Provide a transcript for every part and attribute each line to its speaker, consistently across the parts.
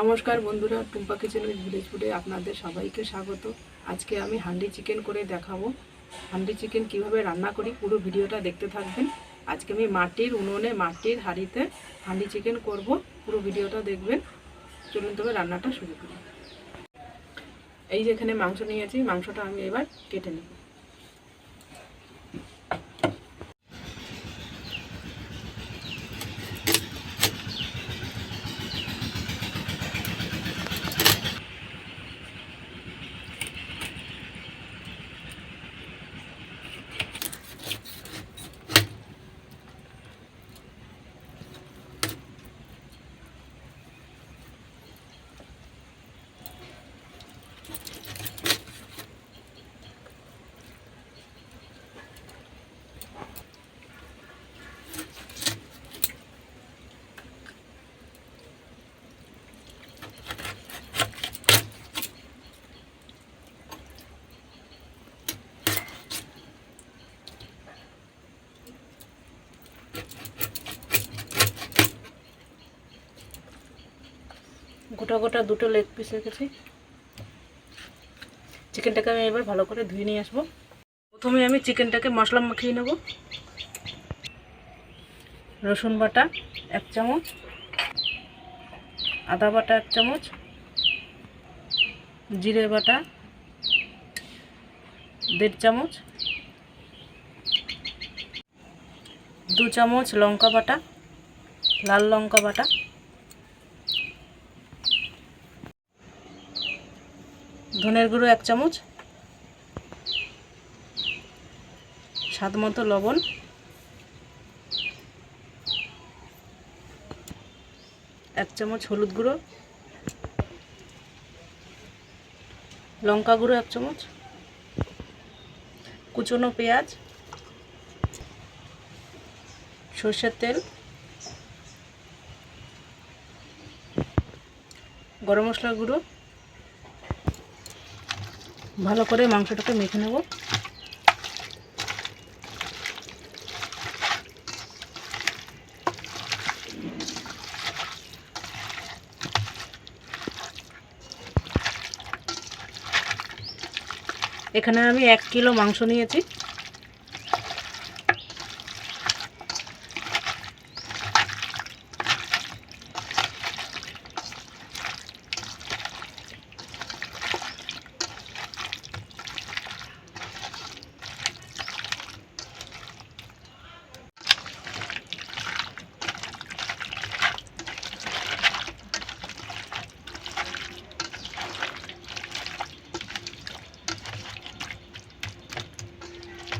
Speaker 1: নমস্কার বন্ধুরা, Tumpa kitchen with village ফুডে আপনাদের সবাইকে স্বাগত। আজকে আমি হান্ডি চিকেন করে দেখাবো। হান্ডি চিকেন কীভাবে রান্না করি পুরো ভিডিওটা দেখতে থাকবেন। আজকে আমি মাটির উনুনে মাটির হাঁড়িতে হান্ডি চিকেন করব, পুরো ভিডিওটা দেখবেন। চলুন তবে রান্নাটা শুরু করি। এই যে এখানে মাংস নিয়েছি, মাংসটা আমি এবার কেটে নেব। গোটা গোটা দুটো লেগ পিস রেখেছি চিকেনটাকে আমি এবার ভালো করে ধুয়ে নিয়ে আসব। প্রথমে আমি চিকেনটাকে মশলা মাখিয়ে নেব। রসুন বাটা এক চামচ, আদা বাটা এক চামচ, জিরে বাটা দেড় চামচ, দু চামচ লঙ্কা বাটা, লাল লঙ্কা বাটা ধনের গুঁড়ো এক চামচ, স্বাদ মতো লবণ, এক চামচ হলুদ গুঁড়ো, লঙ্কা গুঁড়ো এক চামচ, কুচনো পেঁয়াজ, সর্ষের তেল, গরম মশলা গুঁড়ো ভালো করে মাংসটাকে মেখে নেব। এখানে আমি এক কিলো মাংস নিয়েছি।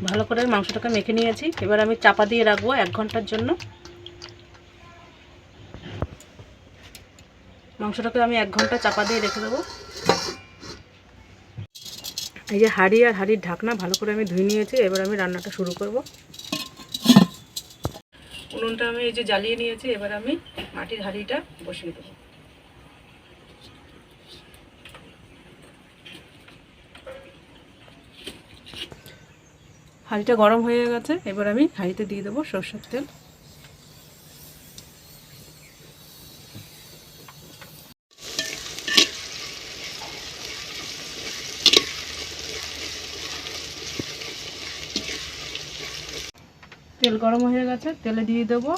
Speaker 1: ভালো করে মাংসটাকে মেখে নিয়েছি। এবার আমি চাপা দিয়ে রাখব এক ঘণ্টার জন্য। মাংসটাকে আমি এক ঘণ্টা চাপা দিয়ে রেখে দেবো। এই যে হাঁড়ি আর হাঁড়ির ঢাকনা ভালো করে আমি ধুয়ে নিয়েছি, এবার আমি রান্নাটা শুরু করব। উনুনটা আমি এই যে জ্বালিয়ে নিয়েছি, এবার আমি মাটির হাঁড়িটা বসিয়ে দেবো। হাঁড়িটা গরম হয়ে গেছে, এবার আমি হাঁড়িতে দিয়ে দেবো সরষের তেল। তেল গরম হয়ে গেছে, তেলে দিয়ে দেবো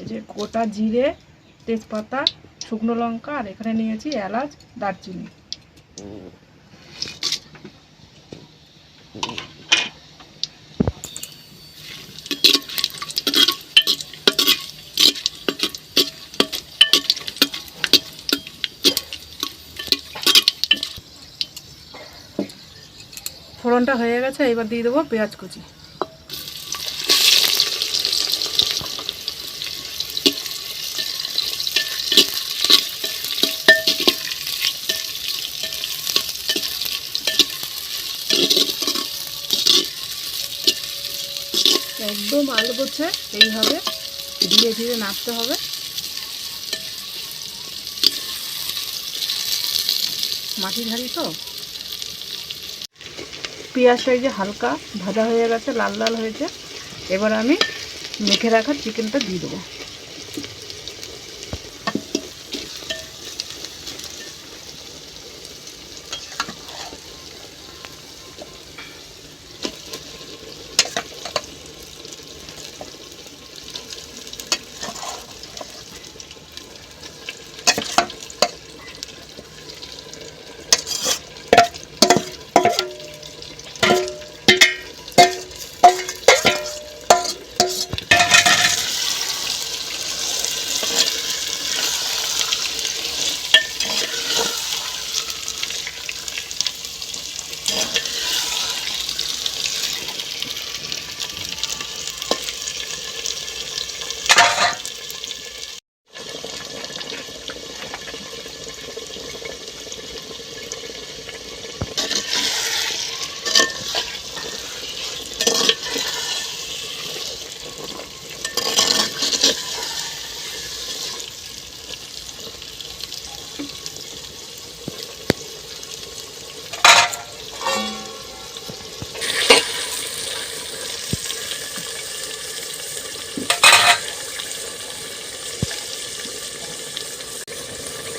Speaker 1: এই যে গোটা জিরে, তেজপাতা, শুকনো লঙ্কা, আর এখানে নিয়েছি এলাচ, দারচিনি। ফোড়নটা হয়ে গেছে, এবার দিয়ে দেবো পেঁয়াজ কুচি। একদম আলু করছে এইভাবে ধীরে ধীরে নাড়তে হবে। মাটির হাঁড়ি তো? পেঁয়াজটা এই যে হালকা ভাজা হয়ে গেছে, লাল লাল হয়েছে। এবার আমি মেখে রাখা চিকেনটা দিয়ে দেবো।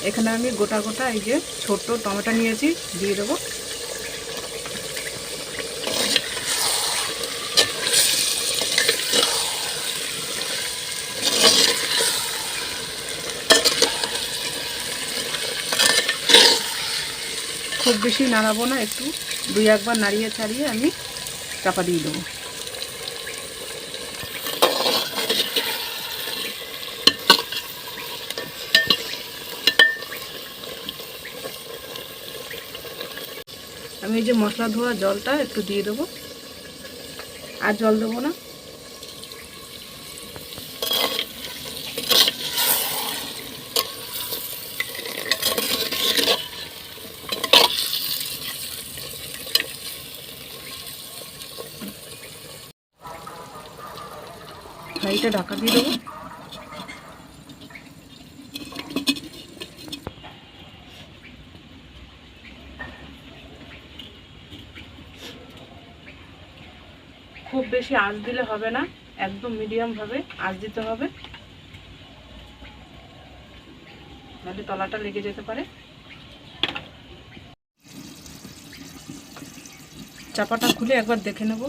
Speaker 1: এখানে আমি গোটা গোটা এই যে ছোট্ট টমেটো নিয়েছি, দিয়ে দেবো। খুব বেশি নাড়াবো না, একটু দুই একবার নাড়িয়ে ছাড়িয়ে আমি চাপা দিয়ে দেবো। আমি এই যে মশলা ধোয়া জলটা একটু দিয়ে দেবো। আর জল দেবো না। হাঁড়িটা ঢাকা দিয়ে দেবো। খুব বেশি আঁচ দিলে হবে না, একদম মিডিয়াম ভাবে আঁচ দিতে হবে। নাহলে তলাটা লেগে যেতে পারে। চাপাটা খুলে একবার দেখে নেব।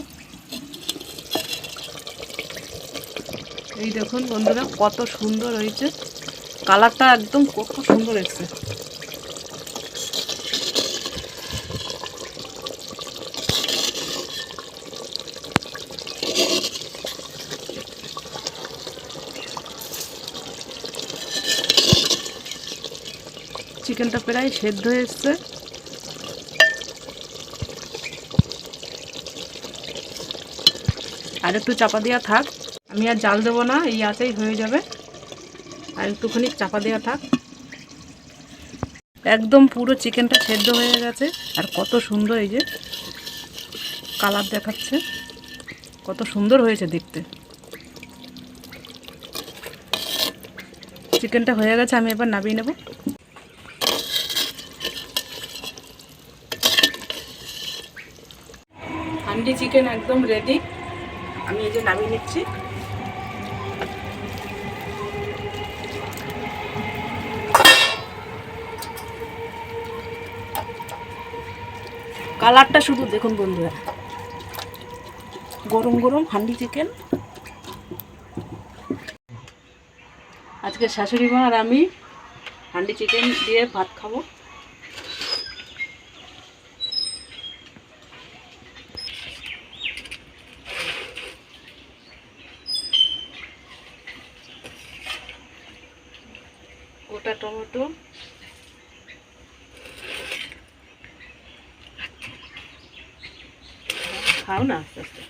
Speaker 1: এই দেখুন বন্ধুরা, কত সুন্দর হয়েছে। কালারটা একদম কত সুন্দর এসছে। চিকেনটা প্রায় সেদ্ধ হয়ে এসছে। আর একটু চাপা দেওয়া থাক। আমি আর জাল দেবো না, এই আতেই হয়ে যাবে। আর একটুখানি চাপা দেওয়া থাক। একদম পুরো চিকেনটা সেদ্ধ হয়ে গেছে। আর কত সুন্দর এই যে কালার দেখাচ্ছে। কত সুন্দর হয়েছে দেখতে। চিকেনটা হয়ে গেছে, আমি এবার নামিয়ে নেব হান্ডি চিকেন একদম রেডি আমি এই যে নামিয়ে নিচ্ছি। কালারটা শুধু দেখুন বন্ধুরা। গরম গরম হান্ডি চিকেন। আজকে শাশুড়ি মা আর আমি হান্ডি চিকেন দিয়ে ভাত খাব। গোটা টমেটো খাও না, আস্তে আস্তে।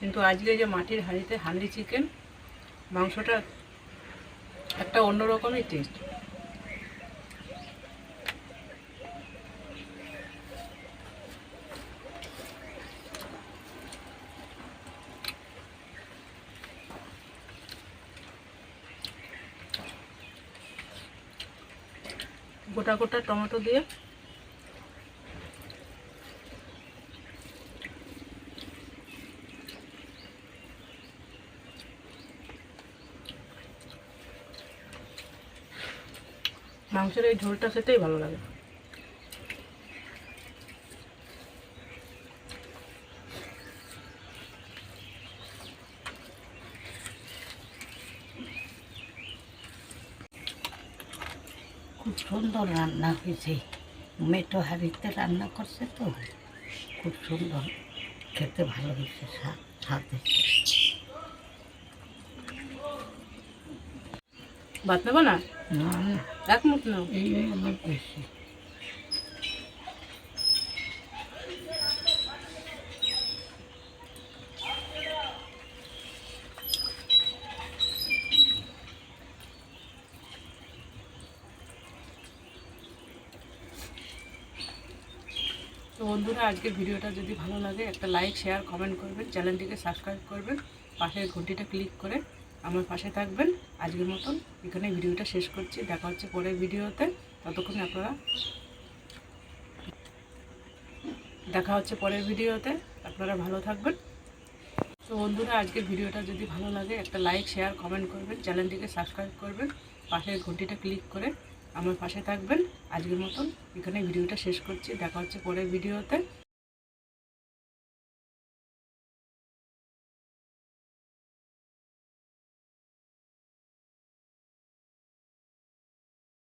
Speaker 1: কিন্তু আজকে যে মাটির হাঁড়িতে হান্ডি চিকেন মাংসটা একটা অন্যরকমই টেস্ট গোটা গোটা টমেটো দিয়ে। মাংসের এই ঝোলটা খেতেই ভালো লাগে
Speaker 2: খুব সুন্দর রান্না হয়েছে। মেটো হাঁড়িতে রান্না করছে তো। খুব সুন্দর। খেতে ভালো হয়েছে সাথে
Speaker 1: ভাত নেব না? এক মুখ নাও।
Speaker 2: এই আমার বেশি।
Speaker 1: তো বন্ধুরা, আজকের ভিডিওটা যদি ভালো লাগে, একটা লাইক শেয়ার কমেন্ট করবেন, চ্যানেলটিকে সাবস্ক্রাইব করবেন, পাশের ঘন্টিটা ক্লিক করে আমার পাশে থাকবেন। আজকের মতন এখানে ভিডিওটা শেষ করছি। দেখা হচ্ছে পরের ভিডিওতে। ততক্ষণ আপনারা দেখা হচ্ছে পরের ভিডিওতে। আপনারা ভালো থাকবেন। তো বন্ধুরা, আজকের ভিডিওটা যদি ভালো লাগে, একটা লাইক শেয়ার কমেন্ট করবেন, চ্যানেলটিকে সাবস্ক্রাইব করবেন, পাশের ঘন্টিটা ক্লিক করে আমার পাশে থাকবেন। আজকের মতন এখানে ভিডিওটা শেষ করছি। দেখা হচ্ছে পরের ভিডিওতে।